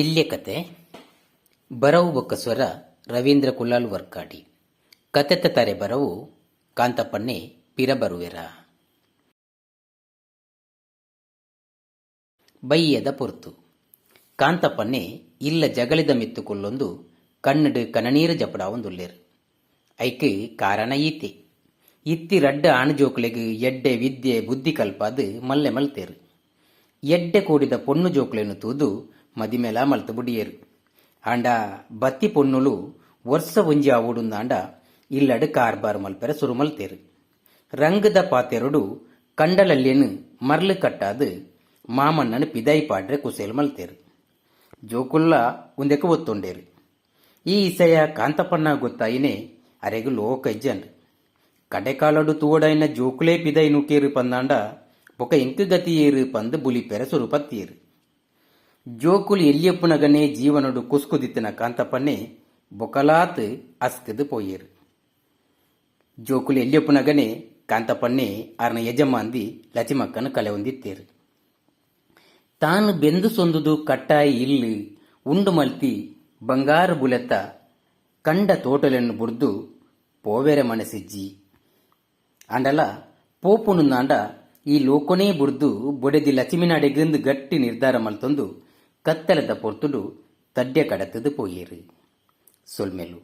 ಇಲ್ಯ ಕತೆ ಬರವು ಬೊಕ್ಕಸ್ವರ ರವೀಂದ್ರ ಕುಲಾಲ್ ವರ್ಕಾಡಿ. ಕತೆತ ತಾರೆ ಬರವು ಕಾಂತಪ್ಪಣ್ಣೆ ಪಿರ ಬರುವೆರ ಬೈಯದ ಪೊರ್ತು. ಕಾಂತಪ್ಪಣ್ಣೆ ಇಲ್ಲ ಜಗಳಿದ ಮಿತ್ತುಕೊಲ್ಲೊಂದು ಕಣ್ಣಡು ಕನನೀರ ಜಪಡ ಒಂದುಲ್ಲೇರು. ಐಕ್ ಕಾರಣ ಈತೆ. ಇತ್ತಿ ರಡ್ಡ ಆಣಜೋಕ್ಲೆಗ್ ಎಡ್ಡೆ ವಿದ್ಯೆ ಬುದ್ಧಿ ಕಲ್ಪಾದು ಮಲ್ಲೆ ಮಲ್ತೇರು. ಎಡ್ಡೆ ಕೂಡಿದ ಪೊಣ್ಣು ಜೋಕ್ಲೆನು ತೂದು ಬುಡಿಯೇರು ಆಂಡ ಬತ್ತಿ ಪೊನ್ನುಲು ವರ್ಷ ಒಂಜಿ ఇల్లడు ಇಲ್ಲಡ್ ಕಾರ್ಬಾರ್ ಮಲ್ಪೆರ ಸುರು ಮಲ್ತೇರು. ರಂಗದ ಪಾತೆರುಡು ಕಂಡಲಲ್ಲೇನು ಮರ್ಲು ಕಟ್ಟಾದು ಮಾಮಣ್ಣನ ಪಿದಾಯಿ ಪಾಡ್ರೆ ಕುಸೇಲ್ ಮಲ್ತೇರು. ಜೋಕುಲ್ಲ ಉಂದೆಕ ಒತ್ತೊಂಡೇರು. ಈ ಇಸೆಯ ಕಾಂತಪಣ್ಣ ಗೊತ್ತಾಯಿನೇ ಅರೆಗು ಲೋಕ ಇಜ್ಜಂಡ್ ಕಡೆಕಾಲಡು ತೂಡಾಯಿನ ಜೋಕುಲೇ ಪಿದೈ ನುಕೇರು ಪಂದಾಂಡ ಬೊಕ ಎಂಕು ಗತಿಯೇರು ಪಂದ್ ಬುಲಿಪೆರ ಸುರುಪತ್ತೀರು ಜೋಕುಲು ಎಲ್ಲಿಯಪ್ಪನಗನೆ ಜೀವನಡು ಕುಸ್ಕುದಿತ್ತಿನ ಕಾಂತಪ್ಪಣ್ಣೆ ಬೊಕಲಾತ್ ಅಸ್ಕದು ಪೋಯೇರು ಜೋಕುಲು ಎಲ್ಲಿಯಪ್ಪನಗನೆ ಕಾಂತಪ್ಪಣ್ಣೆ ಅರ್ನ ಯಜಮಾಂದಿ ಲಚಿಮಕ್ಕನ ಕಲೆ ಹೊಂದಿತ್ತೇರು. ತಾನು ಬೆಂದು ಸೊಂದುದು ಕಟ್ಟಾಯಿ ಇಲ್ಲಿ ಉಂಡು ಮಲ್ತಿ ಬಂಗಾರ ಬುಲೆತ್ತ ಕಂಡ ತೋಟಲನ್ನು ಬುರ್ದು ಪೋವೆರೆ ಮನಸಿಜ್ಜಿ ಅಂಡಲ ಪೋಪುನುಂದಾಂಡ ಈ ಲೋಕನೇ ಬುರ್ದು ಬೊಡೆದಿ ಲಚಿಮಿನಾಡೆಗಿಂದು ಗಟ್ಟಿ ನಿರ್ಧಾರ ಮಲ್ತೊಂದು ಕತ್ತಲದ ಪೊರ್ತುಡು ತಡ್ಯ ಕಡತದು ಪೋಯೇರು ಸೊಲ್ಮೆಲು